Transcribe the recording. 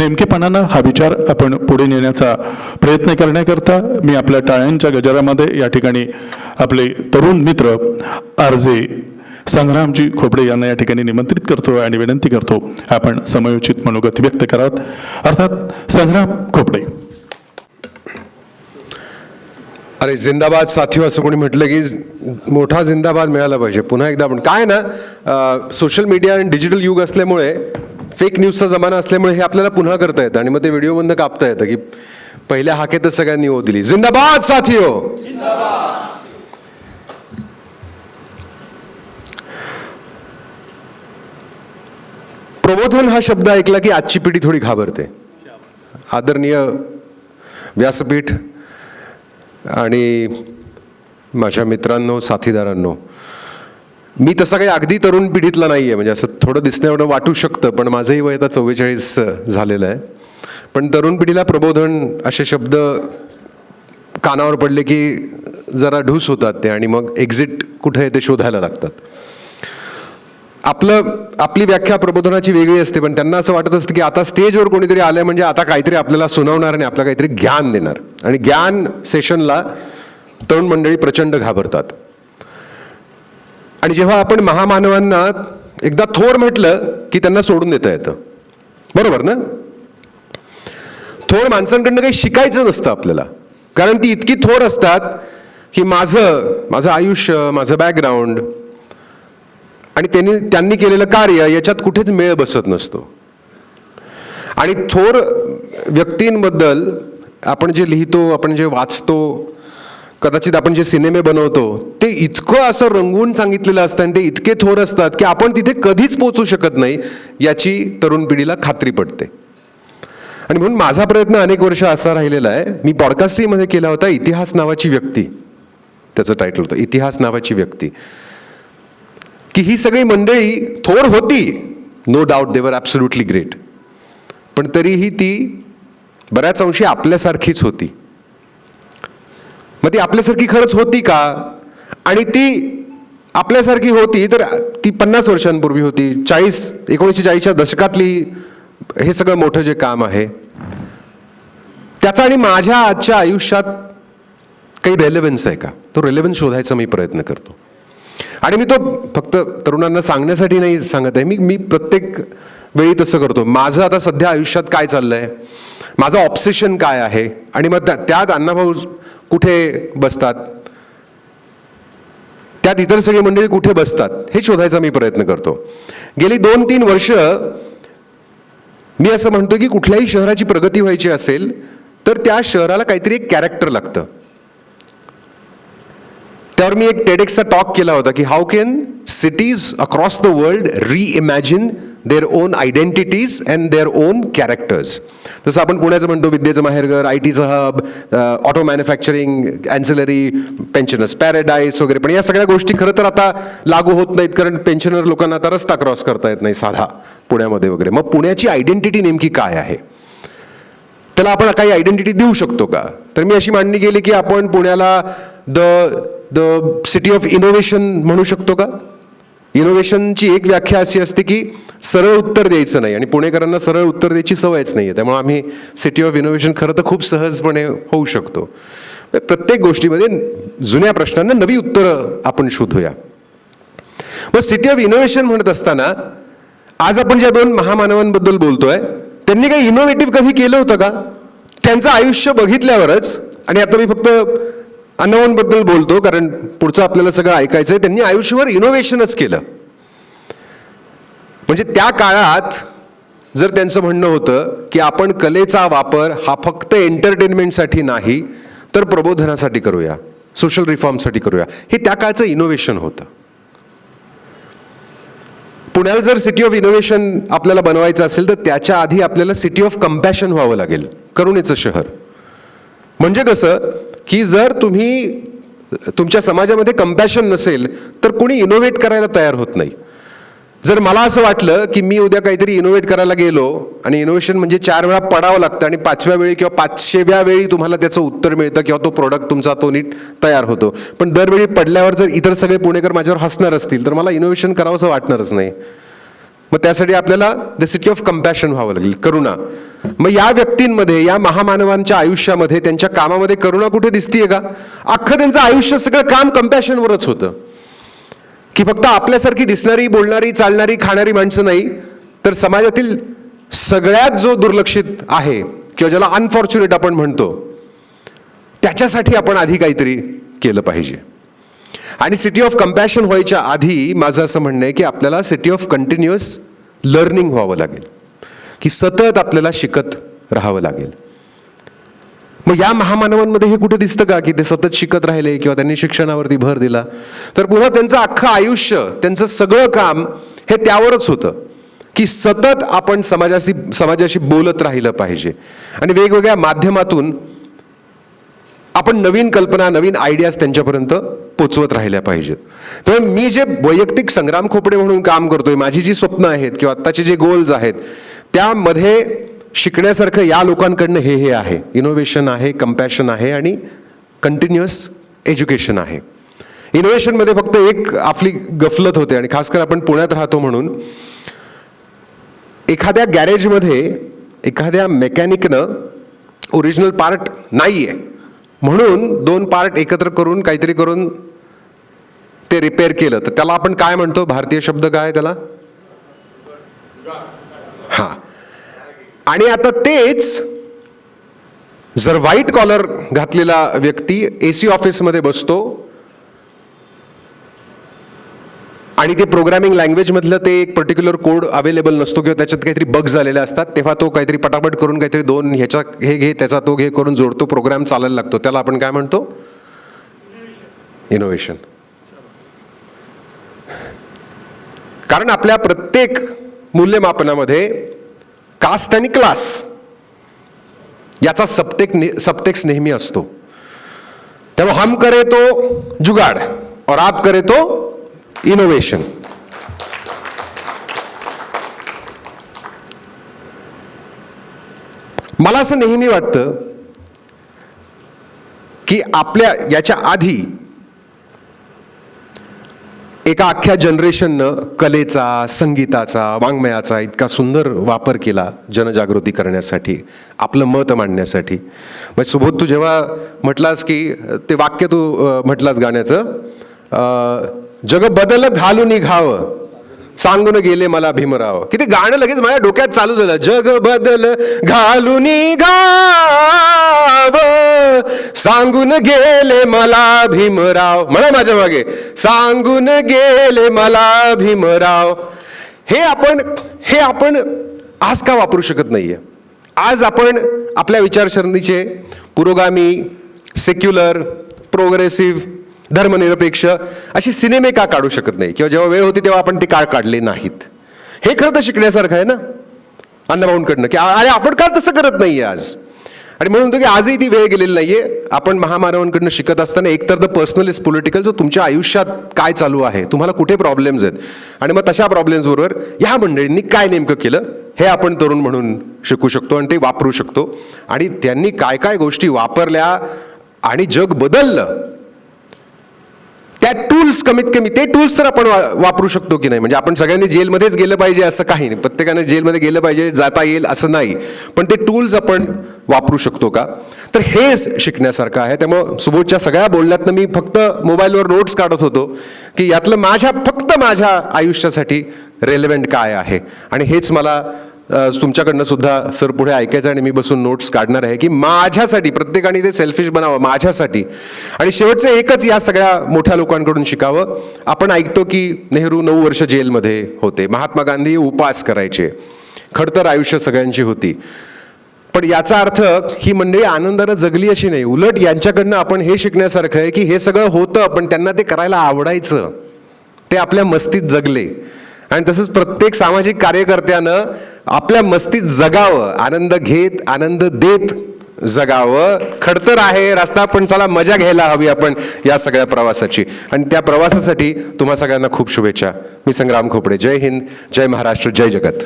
नेमकेपणानं हा विचार आपण पुढे नेण्याचा प्रयत्न करण्याकरता मी आपल्या टाळ्यांच्या गजरामध्ये या ठिकाणी आपले तरुण मित्र आरजे संग्रामजी खोपडे यांना या ठिकाणी निमंत्रित करतो आणि विनंती करतो आपण समयोचित मनोगत व्यक्त करावं अर्थात संग्राम खोपडे. अरे जिंदाबाद साथी असं कोणी म्हटलं की मोठा जिंदाबाद मिळाला पाहिजे. पुन्हा एकदा आपण काय ना सोशल मीडिया आणि डिजिटल युग असल्यामुळे फेक न्यूजचा जमाना असल्यामुळे हे आपल्याला पुन्हा करता येतं आणि मग ते व्हिडिओमधनं कापता येतं की पहिल्या हाकेतच सगळ्यांनी हो दिली. जिंदाबाद साथियो! प्रबोधन हा शब्द ऐकला की आजची पिढी थोडी घाबरते. आदरणीय व्यासपीठ आणि माझ्या मित्रांनो साथीदारांनो मी तसा काही अगदी तरुण पिढीतला नाही आहे म्हणजे असं थोडं दिसण्यावर वाटू शकतं पण माझंही वय आता चव्वेचाळीस झालेलं आहे. पण तरुण पिढीला प्रबोधन असे शब्द कानावर पडले की जरा ढूस होतात ते आणि मग एक्झिट कुठे आहे ते शोधायला लागतात. आपलं आपली व्याख्या प्रबोधनाची वेगळी असते पण त्यांना असं वाटत असतं की आता स्टेजवर कोणीतरी आलं म्हणजे आता काहीतरी आपल्याला सुनावणार आणि आपल्याला काहीतरी ज्ञान देणार. आणि ज्ञान सेशनला तरुण मंडळी प्रचंड घाबरतात. आणि जेव्हा आपण महामानवांना एकदा थोर म्हटलं की त्यांना सोडून देता येतं. बरोबर ना? थोर माणसांकडनं काही शिकायचं नसतं आपल्याला. कारण ती इतकी थोर असतात की माझं माझं आयुष्य माझं बॅकग्राऊंड आणि त्यांनी त्यांनी केलेलं कार्य याच्यात कुठेच मेळ बसत नसतो. आणि थोर व्यक्तींबद्दल आपण जे लिहितो आपण जे वाचतो कदाचित आपण जे सिनेमे बनवतो इतकं असं रंगवून सांगितलेलं असतं आणि ते इतके थोर असतात की आपण तिथे कधीच पोचू शकत नाही याची तरुण पिढीला खात्री पडते. आणि म्हणून माझा प्रयत्न अनेक वर्ष असा राहिलेला आहे. मी पॉडकास्टिंगमध्ये केला होता इतिहास नावाची व्यक्ती. त्याचं टायटल होतं इतिहास नावाची व्यक्ती. की ही सगळी मंडळी थोर होती. No doubt they were absolutely great पण तरीही ती बऱ्याच अंशी आपल्यासारखीच होती. मग ती आपल्यासारखी खरंच होती का? आणि ती आपल्यासारखी होती तर ती पन्नास वर्षांपूर्वी होती. चाळीस एकोणीसशे चाळीसच्या दशकातली हे सगळं मोठं जे काम आहे त्याचा आणि माझ्या आजच्या आयुष्यात काही रेलेव्हन्स आहे का? तो रेलेव्हन्स शोधायचा मी प्रयत्न करतो. आणि मी तो फक्त तरुणांना सांगण्यासाठी नाही सांगत आहे. मी मी प्रत्येक वेळी तसं करतो. माझं आता सध्या आयुष्यात काय चाललंय? माझं ऑप्सेशन काय आहे? आणि मग त्या- त्यात अण्णाभाऊ कुठे बसतात? त्यात इतर सगळी मंडळी कुठे बसतात? हे शोधायचा मी प्रयत्न करतो. गेली दोन तीन वर्ष मी असं म्हणतो की कुठल्याही शहराची प्रगती व्हायची असेल तर त्या शहराला काहीतरी एक कॅरेक्टर लागतं. त्यावर मी एक टेडेक्सचा टॉक केला होता की how can cities across the world reimagine their own identities and their own characters जसं आपण पुण्याचं म्हणतो विद्येचं माहेरघर आय टीचं hub auto manufacturing ancillary pensioners paradise वगैरे. पण या सगळ्या गोष्टी खरं तर आता लागू होत नाहीत कारण पेन्शनर लोकांना आता रस्ता क्रॉस करता येत नाही साधा पुण्यामध्ये वगैरे. मग पुण्याची आयडेंटिटी नेमकी काय आहे? त्याला आपण काही आयडेंटिटी देऊ शकतो का? तर मी अशी मांडणी केली की आपण पुण्याला the the city of innovation म्हणू शकतो का? इनोव्हेशनची एक व्याख्या अशी असते की सरळ उत्तर द्यायचं नाही. आणि पुणेकरांना सरळ उत्तर द्यायची सवयच नाही आहे त्यामुळे आम्ही सिटी ऑफ इनोव्हेशन खरं तर खूप सहजपणे होऊ शकतो. प्रत्येक गोष्टीमध्ये जुन्या प्रश्नांना नवी उत्तरं आपण शोधूया. मग सिटी ऑफ इनोव्हेशन म्हणत असताना आज आपण ज्या दोन महामानवांबद्दल बोलतोय त्यांनी काही इनोव्हेटिव्ह कधी केलं होतं का? त्यांचं आयुष्य बघितल्यावरच आणि आता मी फक्त अनवांबद्दल बोलतो कारण पुढचं आपल्याला सगळं ऐकायचं आहे त्यांनी आयुष्यभर इनोव्हेशनच केलं. म्हणजे त्या काळात जर त्यांचं म्हणणं होतं की आपण कलेचा वापर हा फक्त एंटरटेनमेंटसाठी नाही तर प्रबोधनासाठी करूया सोशल रिफॉर्मसाठी करूया. हे त्या काळचं इनोव्हेशन होतं. पुण्याला जर सिटी ऑफ इनोव्हेशन आपल्याला बनवायचं असेल तर त्याच्या आधी आपल्याला सिटी ऑफ कम्पॅशन व्हावं लागेल करुणेचं शहर. म्हणजे कसं की जर तुम्ही तुमच्या समाजामध्ये कम्पॅशन नसेल तर कोणी इनोव्हेट करायला तयार होत नाही. जर मला असं वाटलं की मी उद्या काहीतरी इनोव्हेट करायला गेलो आणि इनोव्हेशन म्हणजे चार वेळा पडावं लागतं आणि पाचव्या वेळी किंवा पाचशेव्या वेळी तुम्हाला त्याचं उत्तर मिळतं किंवा तो प्रोडक्ट तुमचा तो नीट तयार होतो. पण दरवेळी पडल्यावर जर इतर सगळे पुणेकर माझ्यावर हसणार असतील तर मला इनोव्हेशन करावंसं वाटणारच नाही. मग त्यासाठी आपल्याला द सिटी ऑफ कम्पॅशन व्हावं लागेल करुणा. मग या व्यक्तींमध्ये या महामानवांच्या आयुष्यामध्ये त्यांच्या कामामध्ये करुणा कुठे दिसतीये का? अख्खं त्यांचं आयुष्य सगळं काम कम्पॅशनवरच होतं. की फक्त आपल्यासारखी दिसणारी बोलणारी चालणारी खाणारी माणसं नाही तर समाजातील सगळ्यात जो दुर्लक्षित आहे किंवा ज्याला अनफॉर्च्युनेट आपण म्हणतो त्याच्यासाठी आपण आधी काहीतरी केलं पाहिजे. आणि सिटी ऑफ कम्पॅशन व्हायच्या आधी माझं असं म्हणणं आहे की आपल्याला सिटी ऑफ कंटिन्युअस लर्निंग व्हावं लागेल. की सतत आपल्याला शिकत राहावं लागेल. मग या महामानवांमध्ये हे कुठे दिसतं का? की ते सतत शिकत राहिले किंवा त्यांनी शिक्षणावरती भर दिला? तर पुन्हा त्यांचं अख्खं आयुष्य त्यांचं सगळं काम हे त्यावरच होतं. की सतत आपण समाजाशी समाजाशी बोलत राहिलं पाहिजे. आणि वेगवेगळ्या माध्यमातून आपण नवीन कल्पना नवीन आयडियाज त्यांच्यापर्यंत पोचवत राहिल्या पाहिजेत. त्यामुळे मी जे वैयक्तिक संग्राम खोपडे म्हणून काम करतोय माझी जी स्वप्न आहेत किंवा आत्ताचे जे गोल्स आहेत त्यामध्ये शिकण्यासारखं या लोकांकडनं हे हे आहे. इनोव्हेशन आहे कम्पॅशन आहे आणि कंटिन्युअस एज्युकेशन आहे. इनोव्हेशनमध्ये फक्त एक आपली गफलत होते आणि खास कर आपण पुण्यात राहतो म्हणून एखाद्या गॅरेजमध्ये एखाद्या मेकॅनिकनं ओरिजिनल पार्ट नाही आहे म्हणून दोन पार्ट एकत्र करून काहीतरी करून ते रिपेअर केलं. तर त्याला आपण काय म्हणतो? भारतीय शब्द काय त्याला? हा. आणि आता तेच जर व्हाईट कॉलर घातलेला व्यक्ती ए सी ऑफिसमध्ये बसतो आणि ते प्रोग्रामिंग लँग्वेजमधलं ते एक पर्टिक्युलर कोड अवेलेबल नसतो किंवा त्याच्यात काहीतरी बग झालेले असतात तेव्हा तो काहीतरी पटापट करून काहीतरी दोन ह्याच्या हे घे त्याचा तो घे करून जोडतो प्रोग्राम चालायला लागतो. त्याला आपण काय म्हणतो? इनोव्हेशन कारण आपल्या प्रत्येक मूल्यमापनामध्ये कास्ट आणि क्लास याचा सप्टेक ने, सप्टेक्स नेहमी असतो. तेव्हा हम करे तो जुगाड और आप करे तो innovation. मला असं नेहमी वाटतं की आपल्या याच्या आधी एका अख्ख्या जनरेशननं कलेचा संगीताचा वाङ्मयाचा इतका सुंदर वापर केला जनजागृती करण्यासाठी आपलं मत मांडण्यासाठी मग सुबोध तू जेव्हा म्हटलास की ते वाक्य तू म्हटलास गाण्याचं अं, जग बदल घालून निघावं. सांगून गेले मला भीमराव. किती गाणं लगेच माझ्या डोक्यात चालू झालं. जग बदल घालून गाव सांगून गेले मला भीमराव. म्हणा माझ्या मागे. सांगून गेले मला भीमराव. हे आपण हे आपण आज का वापरू शकत नाहीये? आज आपण आपल्या विचारसरणीचे पुरोगामी सेक्युलर प्रोग्रेसिव्ह धर्मनिरपेक्ष अशी सिनेमे का काढू शकत नाही? किंवा जेव्हा वेळ होती तेव्हा आपण ते काळ काढले नाहीत. हे खरं तर शिकण्यासारखं आहे ना? अण्णाभाऊंकडनं. की अरे आपण का तसं करत नाहीये आज? आणि म्हणून म्हणतो की आजही ती वेळ गेलेली नाहीये. आपण महामानवांकडनं शिकत असताना एकतर द पर्सनल इज पॉलिटिकल जो तुमच्या आयुष्यात काय चालू आहे तुम्हाला कुठे प्रॉब्लेम्स आहेत? आणि मग तशा प्रॉब्लेम्सबरोबर या मंडळींनी काय नेमकं केलं? हे आपण तरुण म्हणून शिकू शकतो आणि ते वापरू शकतो. आणि त्यांनी काय काय गोष्टी वापरल्या आणि जग बदललं? त्या टूल्स कमीत कमी ते टूल्स तर आपण वापरू शकतो की नाही? म्हणजे आपण सगळ्यांनी जेलमध्येच गेलं पाहिजे असं काही नाही. प्रत्येकाने जेलमध्ये गेलं पाहिजे जाता येईल असं नाही. पण ते टूल्स आपण वापरू शकतो का? तर हे शिकण्यासारखं आहे. त्यामुळं सुबोधच्या सगळ्या बोलण्यातनं मी फक्त मोबाईलवर नोट्स काढत होतो की यातलं माझ्या फक्त माझ्या आयुष्यासाठी रेलेव्हंट काय आहे? आणि हेच मला तुमच्याकडनं सुद्धा सर पुढे ऐकायचं आणि मी बसून नोट्स काढणार आहे की माझ्यासाठी प्रत्येकाने ते सेल्फिश बनावं माझ्यासाठी. आणि शेवटचं एकच या सगळ्या मोठ्या लोकांकडून शिकावं. आपण ऐकतो की नेहरू नऊ वर्ष जेलमध्ये होते. महात्मा गांधी उपास करायचे. खडतर आयुष्य सगळ्यांची होती. पण याचा अर्थ ही मंडळी आनंदानं जगली अशी नाही. उलट यांच्याकडनं आपण हे शिकण्यासारखं आहे की हे सगळं होतं पण त्यांना ते करायला आवडायचं. ते आपल्या मस्तीत जगले. आणि तसंच प्रत्येक सामाजिक कार्यकर्त्यानं आपल्या मस्तीत जगावं आनंद घेत आनंद देत जगावं. खडतर आहे रस्ता पण चला मजा घ्यायला हवी आपण या सगळ्या प्रवासाची. आणि त्या प्रवासासाठी तुम्हा सगळ्यांना खूप शुभेच्छा. मी संग्राम खोपडे. जय हिंद जय महाराष्ट्र जय जगत.